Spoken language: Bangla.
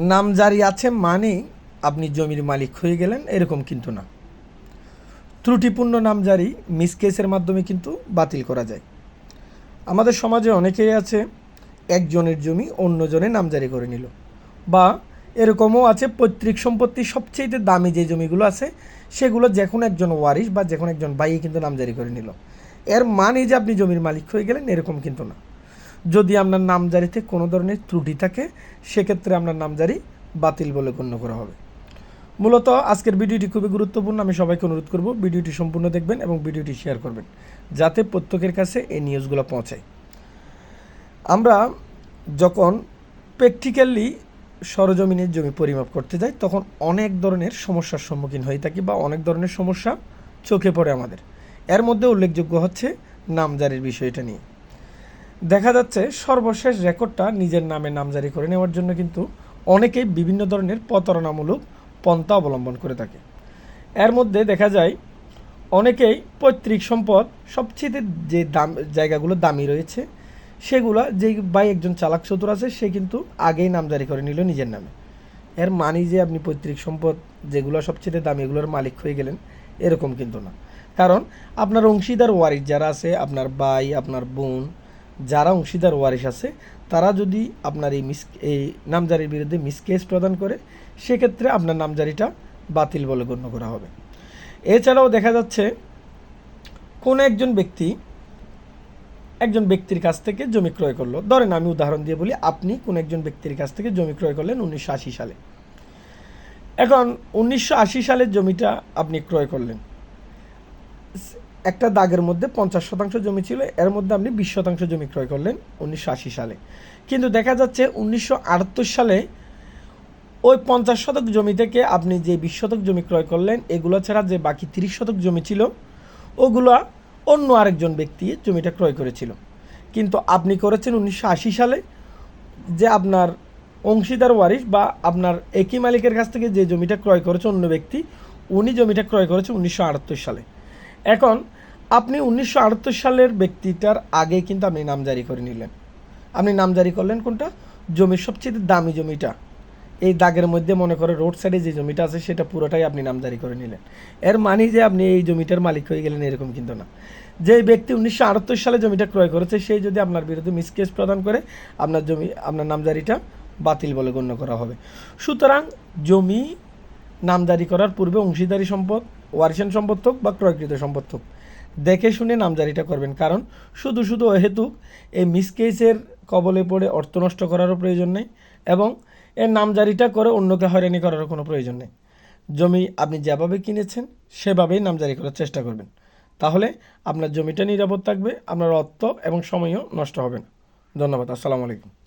নামজারি আছে মানে আপনি জমির মালিক হয়ে গেলেন, এরকম কিন্তু না। ত্রুটিপূর্ণ নামজারি মিসকেসের মাধ্যমে কিন্তু বাতিল করা যায়। আমাদের সমাজে অনেকেই আছে, একজনের জমি অন্যজনে নামজারি করে নিল। বা এরকমও আছে, পৈতৃক সম্পত্তি সবচেয়ে দামি যে জমিগুলো আছে, সেগুলো যে কোনো একজন ওয়ারিশ বা যে কোনো একজন বাইয়ে কিন্তু নামজারি করে নিল। এর মানে যে আপনি জমির মালিক হয়ে গেলেন, এরকম কিন্তু না। যদি আপনার নামজারিতে কোনো ধরনের ত্রুটি থাকে, সেক্ষেত্রে আপনার নামজারি বাতিল বলে গণ্য করা হবে। মূলত আজকের ভিডিওটি খুবই গুরুত্বপূর্ণ। আমি সবাইকে অনুরোধ করব ভিডিওটি সম্পূর্ণ দেখবেন এবং ভিডিওটি শেয়ার করবেন, যাতে প্রত্যেকের কাছে এই নিউজগুলো পৌঁছায়। আমরা যখন প্র্যাকটিক্যালি সরজমিনের জমি পরিমাপ করতে যাই, তখন অনেক ধরনের সমস্যার সম্মুখীন হয়ে থাকি বা অনেক ধরনের সমস্যা চোখে পড়ে আমাদের। এর মধ্যে উল্লেখযোগ্য হচ্ছে নামজারির বিষয়টা নিয়ে। দেখা যাচ্ছে সর্বশেষ রেকর্ডটা নিজের নামে নামজারি করে নেওয়ার জন্য কিন্তু অনেকেই বিভিন্ন ধরনের প্রতারণামূলক পন্থা অবলম্বন করে থাকে। এর মধ্যে দেখা যায়, অনেকেই পৈতৃক সম্পদ, সবচেয়ে যে দাম, জায়গাগুলো দামি রয়েছে, সেগুলো যে ভাই একজন চালাক চতুর আছে, সে কিন্তু আগেই নামজারি করে নিল নিজের নামে। এর মানি যে আপনি পৈতৃক সম্পদ যেগুলো সবচেয়ে দামি এগুলোর মালিক হয়ে গেলেন, এরকম কিন্তু না। কারণ আপনার অংশীদার ওয়ারিশ যারা আছে, আপনার ভাই, আপনার বোন যারা অংশীদার ওয়ারিশ আছে, তারা যদি আপনার এই মিস এই নামজারির বিরুদ্ধে মিসকেস প্রদান করে, সেক্ষেত্রে আপনার নামজারিটা বাতিল বলে গণ্য করা হবে। এছাড়াও দেখা যাচ্ছে, কোনো একজন ব্যক্তি, একজন ব্যক্তির কাছ থেকে জমি ক্রয় করল। ধরেন আমি উদাহরণ দিয়ে বলি, আপনি কোন একজন ব্যক্তির কাছ থেকে জমি ক্রয় করলেন উনিশশো আশি সালে। এখন উনিশশো আশি সালের জমিটা আপনি ক্রয় করলেন। একটা দাগের মধ্যে পঞ্চাশ শতাংশ জমি ছিল, এর মধ্যে আপনি বিশ শতাংশ জমি ক্রয় করলেন উনিশশো আশি সালে। কিন্তু দেখা যাচ্ছে উনিশশো আটাত্তর সালে ওই পঞ্চাশ শতক জমি থেকে আপনি যে বিশ শতক জমি ক্রয় করলেন, এগুলো ছাড়া যে বাকি তিরিশ শতক জমি ছিল, ওগুলো অন্য আরেকজন ব্যক্তি জমিটা ক্রয় করেছিল। কিন্তু আপনি করেছেন উনিশশো আশি সালে, যে আপনার অংশীদার ওয়ারিশ বা আপনার একই মালিকের কাছ থেকে যে জমিটা ক্রয় করেছে অন্য ব্যক্তি, উনি জমিটা ক্রয় করেছে উনিশশো আটাত্তর সালে। এখন, আপনি উনিশশো আটাত্তর সালের ব্যক্তিটার আগে কিন্তু আপনি নাম জারি করে নিলেন। আপনি নাম জারি করলেন কোনটা? জমির সবচেয়ে দামি জমিটা। এই দাগের মধ্যে মনে করে রোড সাইডে যে জমিটা আছে, সেটা পুরোটাই আপনি নামজারি করে নিলেন। এর মানে যে আপনি এই জমিটার মালিক হয়ে গেলেন, এরকম কিন্তু না। যে ব্যক্তি উনিশশো আটাত্তর সালে জমিটা ক্রয় করেছে সেই যদি আপনার বিরুদ্ধে মিসকেস প্রদান করে, আপনার জমি, আপনার নামজারিটা বাতিল বলে গণ্য করা হবে। সুতরাং জমি নামজারি করার পূর্বে অংশীদারি সম্পদ ওয়ারিশান সম্পদ হোক বা ক্রয়কৃত সম্পদ হোক দেখে শুনে নামজারিটা করবেন, কারণ শুধু শুধু অহেতুক, এই মিসকেসের কবলে পড়ে অর্থ নষ্ট করারও প্রয়োজন নেই এবং এর নামজারিটা করে অন্যকে হয়রানি করারও কোনো প্রয়োজন নেই। জমি আপনি যেভাবে কিনেছেন, সেভাবেই নামজারি করার চেষ্টা করবেন। তাহলে আপনার জমিটা নিরাপদ থাকবে, আপনার অর্থ এবং সময়ও নষ্ট হবে না। ধন্যবাদ, আসসালামু আলাইকুম।